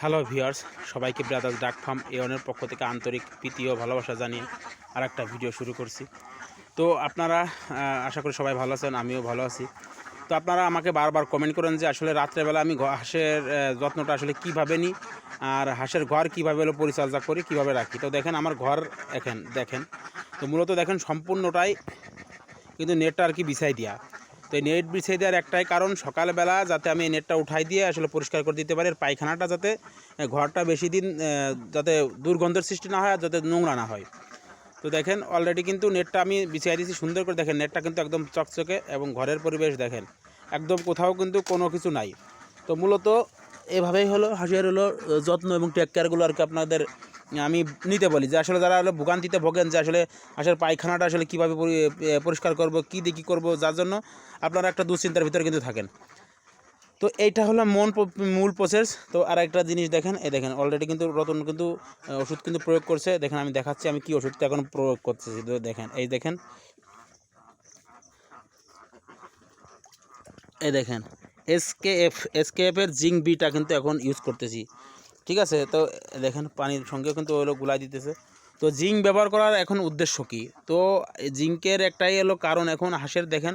Hello viewers, সবাইকে brothers duck farm এওনের পক্ষ থেকে আন্তরিক প্রীতি ও ভালোবাসা জানিয়ে আর একটা ভিডিও শুরু করছি। তো আপনারা আশা করি সবাই ভালো আছেন, আমিও ভালো আছি। তো আপনারা আমাকে বারবার কমেন্ট করেন যে আসলে রাত্রেবেলা আমি হাঁসের যত্নটা আসলে কীভাবে নিই আর হাঁসের ঘর কীভাবে পরিচর্যা করি, কীভাবে রাখি। তো দেখেন আমার ঘর, দেখেন দেখেন। তো মূলত দেখেন সম্পূর্ণটাই কিন্তু নেটটা আর কি বিছাই দেওয়া তো এই নেট বিছিয়ে দেওয়ার একটাই কারণ সকালবেলা যাতে আমি নেটটা উঠাই দিয়ে আসলে পরিষ্কার করে দিতে পারি পায়খানাটা যাতে ঘরটা বেশি দিন যাতে দুর্গন্ধের সৃষ্টি না হয় আর যাতে নোংরা না হয়। তো দেখেন অলরেডি কিন্তু নেটটা আমি বিছিয়ে দিয়েছি, সুন্দর করে দেখেন, নেটটা কিন্তু একদম চকচকে এবং ঘরের পরিবেশ দেখেন, একদম কোথাও কিন্তু কোনো কিছু নাই। তো মূলত এভাবেই হলো হাঁসের হলো যত্ন এবং টেক কেয়ারগুলো আর কি আপনাদের আমি নিতে বলি যে আসলে যারা ভোগান্তিতে ভোগেন যে আসলে আসলে পায়খানাটা আসলে কীভাবে পরিষ্কার করব, কী দিয়ে কী করব, যার জন্য আপনারা একটা দুশ্চিন্তার ভিতরে কিন্তু থাকেন। তো এইটা হলো মন মূল প্রসেস তো আর একটা জিনিস দেখেন, এই দেখেন অলরেডি কিন্তু রতন কিন্তু ওষুধ কিন্তু প্রয়োগ করছে। দেখেন, আমি দেখাচ্ছি, আমি কি ওষুধটা এখন প্রয়োগ করতেছি। তো দেখেন, এই দেখেন। এই দেখেন এসকেএফ এসকেএফের জিঙ্ক বিটা কিন্তু এখন ইউজ করতেছি। ঠিক আছে? তো দেখেন পানির সঙ্গেও কিন্তু ওগুলো গুলাই দিতেছে। তো জিঙ্ক ব্যবহার করার এখন উদ্দেশ্য কী? তো জিঙ্কের একটাই হলো কারণ, এখন হাঁসের দেখেন,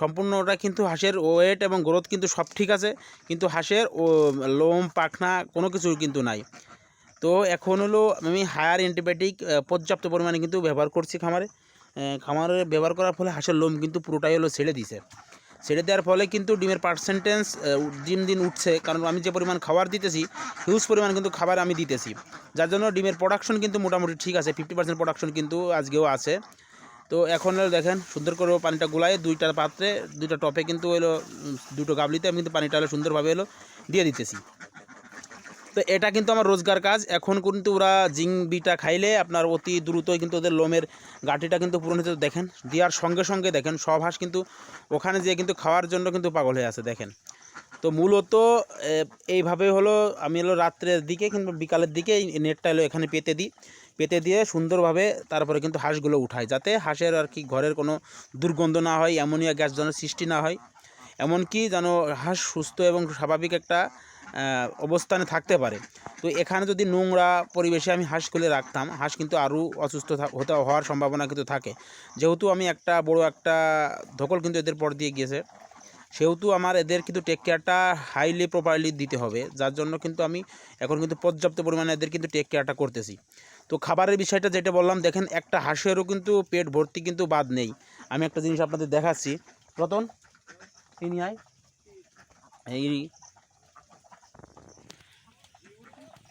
সম্পূর্ণটা কিন্তু হাঁসের ওয়েট এবং গ্রোথ কিন্তু সব ঠিক আছে, কিন্তু হাঁসের ও লোম, পাখনা কোনো কিছু কিন্তু নাই। তো এখন হলো আমি হায়ার অ্যান্টিবায়োটিক পর্যাপ্ত পরিমাণে কিন্তু ব্যবহার করছি খামারে। খামারে ব্যবহার করার ফলে হাঁসের লোম কিন্তু পুরোটাই হলো ছেড়ে দিছে। ছেড়ে দেওয়ার ফলে কিন্তু ডিমের পার্সেন্টেজ দিন দিন উঠছে। কারণ আমি যে পরিমাণ খাবার দিতেছি হিউজ পরিমাণ কিন্তু খাবার আমি দিতেছি। যার জন্য ডিমের প্রোডাকশন কিন্তু মোটামুটি ঠিক আছে ফিফটি পার্সেন্ট প্রোডাকশন কিন্তু আজকেও আছে। তো এখন দেখেন, সুন্দর করে পানিটা গোলায় দুইটা পাত্রে, দুইটা টপে কিন্তু এলো দুটো গাবলিতে আমি কিন্তু পানিটা হলো সুন্দরভাবে এলো দিয়ে দিতেছি। তো এটা কিন্তু আমার রোজগার কাজ। এখন কিন্তু ওরা জিং বিটা খাইলে আপনার অতি দ্রুতই কিন্তু ওদের লোমের গাঠিটা কিন্তু পূরণ হতে দেখেন, দেওয়ার সঙ্গে সঙ্গে দেখেন, সব হাঁস কিন্তু ওখানে যেয়ে কিন্তু খাওয়ার জন্য কিন্তু পাগল হয়ে আছে, দেখেন। তো মূলত এইভাবে হলো, আমি হলো রাত্রের দিকে কিংবা বিকালের দিকে এই নেটটা হলো এখানে পেতে দিই। পেতে দিয়ে সুন্দরভাবে তারপরে কিন্তু হাঁসগুলো উঠাই, যাতে হাঁসের আর কি ঘরের কোনো দুর্গন্ধ না হয়, অ্যামোনিয়া গ্যাস যেন সৃষ্টি না হয়। এমনকি যেন হাঁস সুস্থ এবং স্বাভাবিক একটা অবস্থানে থাকতে পারে। তো এখানে যদি নোংরা পরিবেশে আমি হাঁস খুলে রাখতাম, হাঁস কিন্তু আরও অসুস্থ হতে হওয়ার সম্ভাবনা কিন্তু থাকে। যেহেতু আমি একটা বড় একটা ধকল কিন্তু এদের পর দিয়ে গিয়েছে, সেহেতু আমার এদের কিন্তু টেক কেয়ারটা হাইলি প্রপারলি দিতে হবে, যার জন্য কিন্তু আমি এখন কিন্তু পর্যাপ্ত পরিমাণে এদের কিন্তু টেক কেয়ারটা করতেছি। তো খাবারের বিষয়টা যেটা বললাম, দেখেন একটা হাঁসেরও কিন্তু পেট ভর্তি কিন্তু বাদ নেই। আমি একটা জিনিস আপনাদের দেখাচ্ছি। রতন তিনি আয়। এই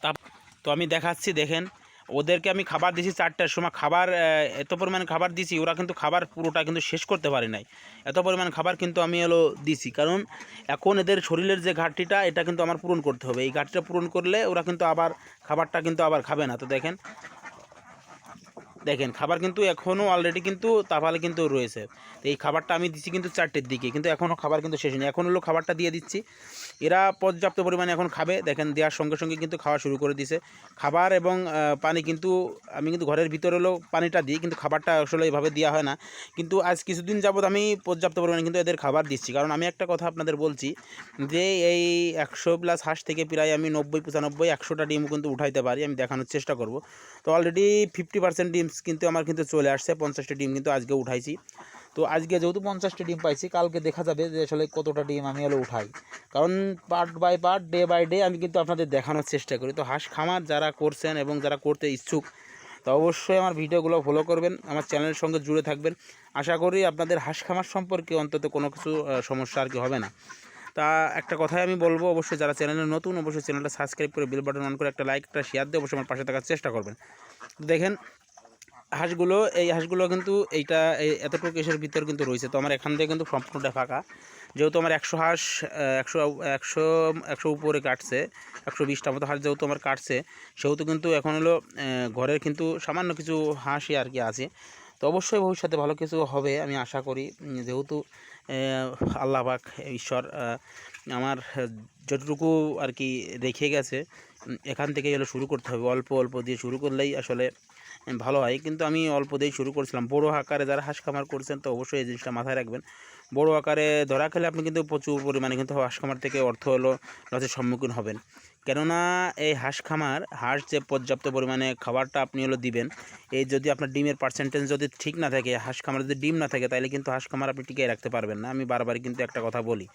তা তো আমি দেখাচ্ছি, দেখেন। ওদেরকে আমি খাবার দিছি চারটার সময়। খাবার এত পরিমাণ খাবার দিছি, ওরা কিন্তু খাবার পুরোটা কিন্তু শেষ করতে পারে নাই। এত পরিমাণ খাবার কিন্তু আমি হলো দিছি। কারণ এখন এদের শরীরের যে ঘাটতিটা, এটা কিন্তু আমার পূরণ করতে হবে। এই ঘাটতিটা পূরণ করলে ওরা কিন্তু আবার খাবারটা কিন্তু আবার খাবে না। তো দেখেন দেখেন, খাবার কিন্তু এখনও অলরেডি কিন্তু তাপালে কিন্তু রয়েছে। তো এই খাবারটা আমি দিচ্ছি কিন্তু চারটের দিকে, কিন্তু এখনও খাবার কিন্তু শেষ নেই এখন হলো খাবারটা দিয়ে দিচ্ছি। এরা পর্যাপ্ত পরিমাণে এখন খাবে। দেখেন, দেওয়ার সঙ্গে সঙ্গে কিন্তু খাওয়া শুরু করে দিছে। খাবার এবং পানি কিন্তু, আমি কিন্তু ঘরের ভিতরে হলেও পানিটা দিই, কিন্তু খাবারটা আসলে এইভাবে দেওয়া হয় না। কিন্তু আজ কিছুদিন যাবত আমি পর্যাপ্ত পরিমাণে কিন্তু এদের খাবার দিচ্ছি। কারণ আমি একটা কথা আপনাদের বলছি যে, এই একশো প্লাস হাঁস থেকে প্রায় আমি নব্বই, পঁচানব্বই, একশোটা ডিম কিন্তু উঠাইতে পারি, আমি দেখানোর চেষ্টা করব। তো অলরেডি ফিফটি পার্সেন্ট ডিমস কিন্তু আমার কিন্তু চলে আসছে, পঞ্চাশটা ডিম কিন্তু আজকে উঠাইছি। তো আজকে যেহেতু পঞ্চাশটা ডিম পাইছি, কালকে দেখা যাবে যে আসলে কতটা ডিম আমি হলো উঠাই। কারণ part by part day by day আমি কিন্তু আপনাদের দেখানোর চেষ্টা করি। তো হাঁস খামার যারা করছেন এবং যারা করতে ইচ্ছুক, তো অবশ্যই আমার ভিডিওগুলো ফলো করবেন, আমার চ্যানেলের সঙ্গে জুড়ে থাকবেন। আশা করি আপনাদের হাঁস খামার সম্পর্কে অন্তত কোনো কিছু সমস্যা আর কি হবে না। তা একটা কথাই আমি বলব, অবশ্যই যারা চ্যানেলে নতুন, অবশ্যই চ্যানেলটা সাবস্ক্রাইব করে বেল বাটন অন করে একটা লাইক একটা শেয়ার দিয়ে অবশ্যই আমার পাশে থাকার চেষ্টা করবেন। দেখেন হাঁসগুলো, এই হাঁসগুলো কিন্তু এইটা, এই এতটুকু এসের ভিতর কিন্তু রয়েছে। তো আমার এখান থেকে কিন্তু সম্পূর্ণটা ফাঁকা। যেহেতু আমার একশো হাঁস একশো একশো একশো উপরে কাটছে, একশো বিশটা মতো হাঁস যেহেতু আমার কাটছে, সেহেতু কিন্তু এখন হলো ঘরের কিন্তু সামান্য কিছু হাঁসই আর কি আছে। তো অবশ্যই ভবিষ্যতে ভালো কিছু হবে আমি আশা করি। যেহেতু আহ, আল্লাহ পাক ঈশ্বর আমার যতটুকু আর কি রেখে গেছে এখান থেকে হলো শুরু করতে হবে। অল্প অল্প দিয়ে শুরু করলেই আসলে ভালো হয়। কিন্তু আমি অল্প দিয়েই শুরু করেছিলাম। বড়ো আকারে যারা হাঁস খামার করছেন তো অবশ্যই এই জিনিসটা মাথায় রাখবেন। বড়ো আকারে ধরা খেলে আপনি কিন্তু প্রচুর পরিমাণে কিন্তু হাঁস খামার থেকে অর্থ হলো লসের সম্মুখীন হবেন। কেননা এই হাঁস খামার, হাঁস যে পর্যাপ্ত পরিমাণে খাবারটা আপনি হলো দিবেন, এই যদি আপনার ডিমের পার্সেন্টেজ যদি ঠিক না থাকে, হাঁস খামার যদি ডিম না থাকে তাহলে কিন্তু হাঁস খামার আপনি টিকিয়ে রাখতে পারবেন না। আমি বারবার কিন্তু একটা কথা বলি।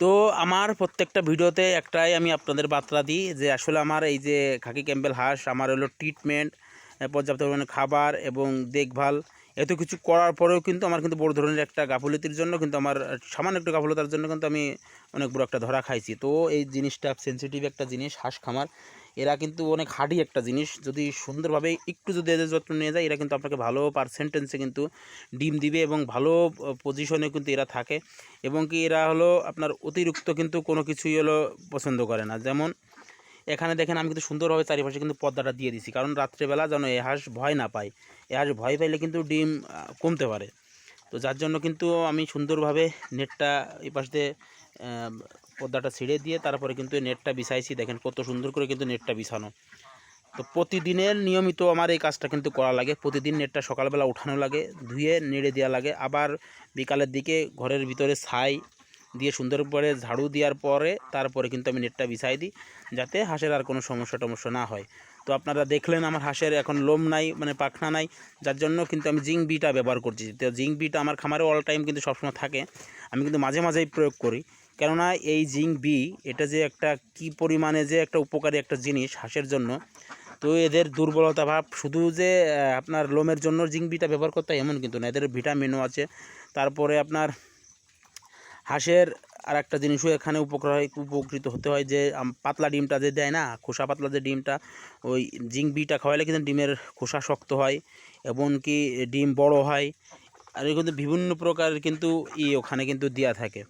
তো আমার প্রত্যেকটা ভিডিওতে একটাই আমি আপনাদের বার্তা দিই যে আসলে আমার এই যে খাকি ক্যাম্বেল হাঁস, আমার হলো ট্রিটমেন্ট পর্যাপ্ত পরিমাণে খাবার এবং দেখভাল এত কিছু করার পরেও কিন্তু আমার কিন্তু বড় ধরনের একটা গাফলতির জন্য কিন্তু আমার, সামান্য একটু গাফলতার জন্য কিন্তু আমি অনেক বড় একটা ধরা খাইছি। তো এই জিনিসটা সেন্সিটিভ একটা জিনিস, হাঁস খামার, এরা কিন্তু অনেক হার্ডি একটা জিনিস। যদি সুন্দরভাবে একটু যদি এদের যত্ন নিয়ে যায়, এরা কিন্তু আপনাকে ভালো পার্সেন্টেন্সে কিন্তু ডিম দিবে এবং ভালো পজিশনে কিন্তু এরা থাকে। এবং কি এরা হলো আপনার অতিরিক্ত কিন্তু কোনো কিছুই হলো পছন্দ করে না। যেমন এখানে দেখেন আমি কিন্তু সুন্দরভাবে চারিপাশে কিন্তু পর্দাটা দিয়ে দিছি। কারণ রাত্রেবেলা যেন এ হাঁস ভয় না পায়। এ হাঁস ভয় পাইলে কিন্তু ডিম কমতে পারে। তো যার জন্য কিন্তু আমি সুন্দরভাবে নেটটা এই পাশ দিয়ে পর্দাটা ছিঁড়ে দিয়ে তারপরে কিন্তু নেটটা বিছাইছি। দেখেন কত সুন্দর করে কিন্তু নেটটা বিছানো। তো প্রতিদিনের নিয়মিত আমার এই কাজটা কিন্তু করা লাগে। প্রতিদিন নেটটা সকালবেলা উঠানো লাগে, ধুয়ে, নেড়ে দেওয়া লাগে। আবার বিকালের দিকে ঘরের ভিতরে ছাই দিয়ে সুন্দর করে ঝাড়ু দেওয়ার পরে তারপরে কিন্তু আমি নেটটা বিছাই দিই, যাতে হাঁসের আর কোনো সমস্যা টমস্যা না হয়। তো আপনারা দেখলেন আমার হাঁসের এখন লোম নাই মানে পাখনা নাই, যার জন্য কিন্তু আমি জিঙ্ক বিটা ব্যবহার করছি। তো জিঙ্ক বিটা আমার খামারে অল টাইম কিন্তু সবসময় থাকে, আমি কিন্তু মাঝে মাঝেই প্রয়োগ করি। কেননা এই জিঙ্ক বি, এটা যে একটা কি পরিমাণে যে একটা উপকারী একটা জিনিস হাঁসের জন্য, তো এদের দুর্বলতা ভাব, শুধু যে আপনার লোমের জন্য জিঙ্ক বিটা ব্যবহার করতে এমন কিন্তু না, এদের ভিটামিনও আছে। তারপরে আপনার হাঁসের আর একটা জিনিসও এখানে উপকার হয়, উপকৃত হতে হয় যে পাতলা ডিমটা যে দেয় না, খোসা পাতলা যে ডিমটা, ওই জিঙ্ক বিটা খাওয়াইলে কিন্তু ডিমের খোসা শক্ত হয় এবং কি ডিম বড় হয়, আর কিন্তু বিভিন্ন প্রকারের কিন্তু ই ওখানে কিন্তু দেওয়া থাকে।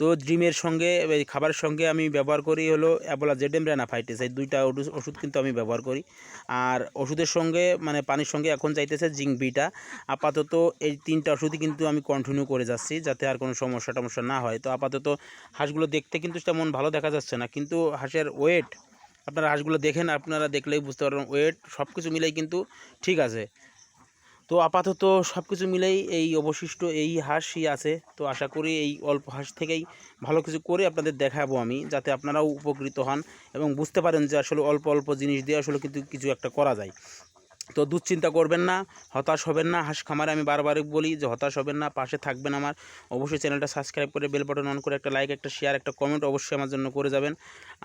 তো ডিমের সঙ্গে খাবারের সঙ্গে আমি ব্যবহার করি হলো অ্যাবোলা জেডেম রেনাফাইটিস এই দুইটা ওষুধ কিন্তু আমি ব্যবহার করি। আর ওষুধের সঙ্গে মানে পানির সঙ্গে এখন চাইতেছে জিঙ্ক বিটা। আপাতত এই তিনটা ওষুধই কিন্তু আমি কন্টিনিউ করে যাচ্ছি যাতে আর কোনো সমস্যা টমস্যা না হয়। তো আপাতত হাঁসগুলো দেখতে কিন্তু তেমন ভালো দেখা যাচ্ছে না। কিন্তু হাঁসের ওয়েট আপনারা হাঁসগুলো দেখেন, আপনারা দেখলেই বুঝতে পারবেন ওয়েট সব কিছু মিলেই কিন্তু ঠিক আছে। তো আপাতত সব কিছু মিলেই এই অবশিষ্ট এই হাঁসই আছে। তো আশা করি এই অল্প হাঁস থেকেই ভালো কিছু করে আপনাদের দেখাবো আমি, যাতে আপনারাও উপকৃত হন এবং বুঝতে পারেন যে আসলে অল্প অল্প জিনিস দিয়ে আসলে কিন্তু কিছু একটা করা যায়। তো দুশ্চিন্তা করবেন না, হতাশ হবেন না, হাঁস খামারে আমি বারবার বলি যে হতাশ হবেন না, পাশে থাকবেন আমার। অবশ্যই চ্যানেলটা সাবস্ক্রাইব করে বেল বাটন অন করে একটা লাইক একটা শেয়ার একটা কমেন্ট অবশ্যই আমার জন্য করে যাবেন।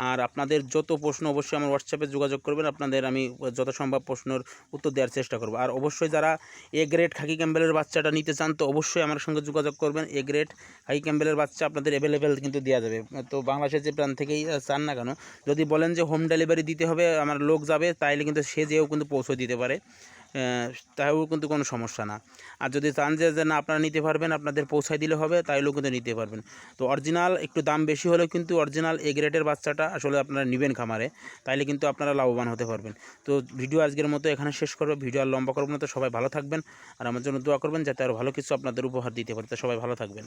আর আপনাদের যত প্রশ্ন অবশ্যই আমার হোয়াটসঅ্যাপে যোগাযোগ করবেন, আপনাদের আমি যত সম্ভব প্রশ্নের উত্তর দেওয়ার চেষ্টা করব। আর অবশ্যই যারা এ গ্রেড খাকি ক্যাম্বেলের বাচ্চাটা নিতে চান, তো অবশ্যই আমার সঙ্গে যোগাযোগ করবেন। এ গ্রেড খাকি ক্যাম্বেলের বাচ্চা আপনাদের অ্যাভেলেবেল কিন্তু দেওয়া যাবে। তো বাংলাদেশের যে প্রাণ থেকেই চান না কেন, যদি বলেন যে হোম ডেলিভারি দিতে হবে, আমার লোক যাবে, তাইলে কিন্তু সে যেও কিন্তু পৌঁছে দিতে পারে। আহ, তাও কিন্তু কোনো সমস্যা না। আর যদি চান যে যে না আপনারা নিতে পারবেন আপনাদের পৌঁছায় দিলে হবে তাইলেও কিন্তু নিতে পারবেন। তো অরিজিনাল একটু দাম বেশি হলেও কিন্তু অরিজিনাল এ গ্রেডের বাচ্চাটা আসলে আপনারা নেবেন খামারে তাইলে কিন্তু আপনারা লাভবান হতে পারবেন। তো ভিডিও আজকের মতো এখানে শেষ করব। ভিডিও আর লম্বা করব না তো সবাই ভালো থাকবেন আর আমার জন্য দোয়া করবেন যাতে আরও ভালো কিছু আপনাদের উপহার দিতে পারে। তো সবাই ভালো থাকবেন।